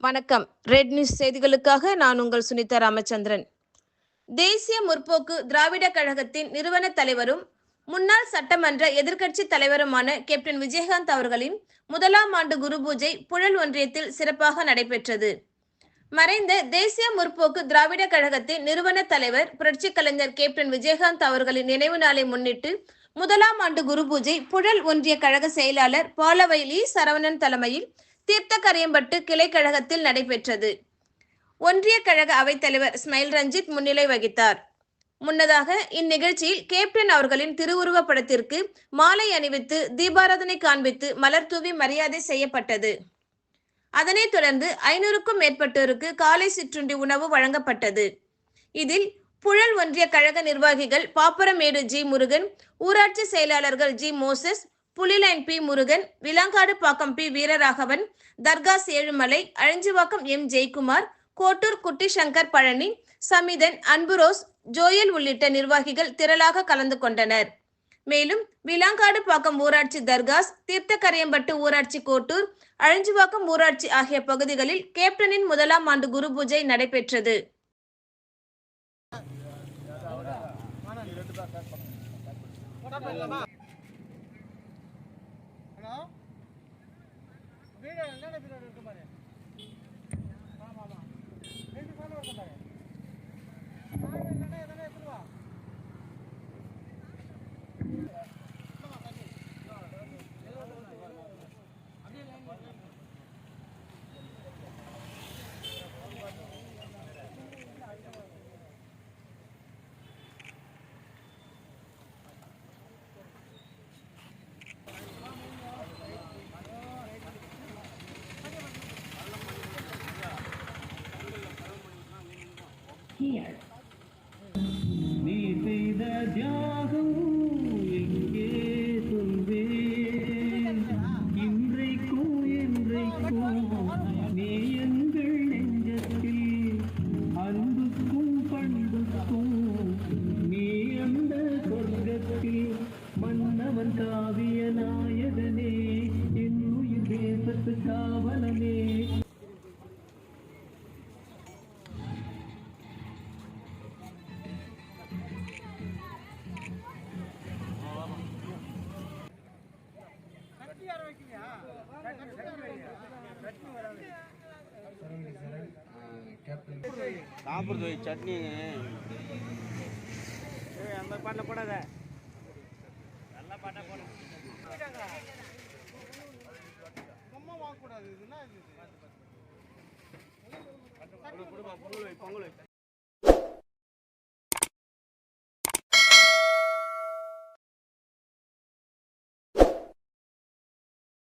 வணக்கம். Red news செய்திகளுக்காக நான் உங்கள் சுனிதா ராமச்சந்திரன். தேசிய முற்போக்கு திராவிட கழகத்தின் நிறுவன தலைவரும் முன்னாள் சட்டமன்ற எதிர்க்கட்சி தலைவருமான கேப்டன் விஜயகாந்த் அவர்களின் முதலாம் ஆண்டு குரு பூஜை புழல் ஒன்றியத்தில் சிறப்பாக நடைபெற்றது. மறைந்த தேசிய முற்போக்கு திராவிட கழகத்தின் நிறுவன தலைவர் புரட்சி கலைஞர் கேப்டன் விஜயகாந்த் அவர்களின் நினைவு நாளை முன்னிட்டு முதலாம் ஆண்டு குரு பூஜை புழல் ஒன்றிய கழக செயலாளர் பாலவைலி சரவணன் தலைமையில் தீர்த்தக்கரையம்பட்டு கரையம்பட்டு கிளைக்கழகத்தில் நடைபெற்றது. ஒன்றிய கழக அவைத்தலைவர் ஸ்மைல் ரஞ்சித் முன்னிலை வகித்தார். முன்னதாக இந்நிகழ்ச்சியில் கேப்டன் அவர்களின் திருவுருவப் படத்திற்கு மாலை அணிவித்து தீபாராதனை காண்பித்து மலர் தூவி மரியாதை செய்யப்பட்டது. அதனைத் தொடர்ந்து ஐநூறுக்கும் மேற்பட்டோருக்கு காலை சிற்றுண்டி உணவு வழங்கப்பட்டது. இதில் புழல் ஒன்றிய கழக நிர்வாகிகள் பாப்பரமேடு ஜி முருகன் ஊராட்சி செயலாளர்கள் G Moses புலிலைன் P Murugan Vilangadu Pakkam P Veeraraghavan Dargas Ezhumalai Azhinjivakkam M Jayakumar Kottur Kutty Shankar Palani Samithan Anburose Joel உள்ளிட்ட நிர்வாகிகள் திரளாக கலந்து கொண்டனர். மேலும் விலாங்காடு பாக்கம் ஊராட்சி தர்காஸ் தீர்த்தக்கரையம்பட்டு ஊராட்சி கோட்டூர் அழிஞ்சுவாக்கம் ஊராட்சி ஆகிய பகுதிகளில் கேப்டனின் முதலாம் ஆண்டு குரு பூஜை நடைபெற்றது. நீ செய்த தியாகம் எங்கே சொல்வேன்? இன்றைக்கும் என்றைக்கும் நீ எங்கள் நெஞ்சத்தில் அன்புக்கும் பண்புக்கும் நீ அந்த சொர்க்கத்தில் மன்னவன் காவிய நாயகனே என் உயிர் தேசத்து காவலனே சாப்பிடுறது சட்னி. ஏய் அந்த பாட்டில் போடாத. சும்மா வாங்கக்கூடாது. இதுனா இது? பொங்கல் வை பொங்கல் வை.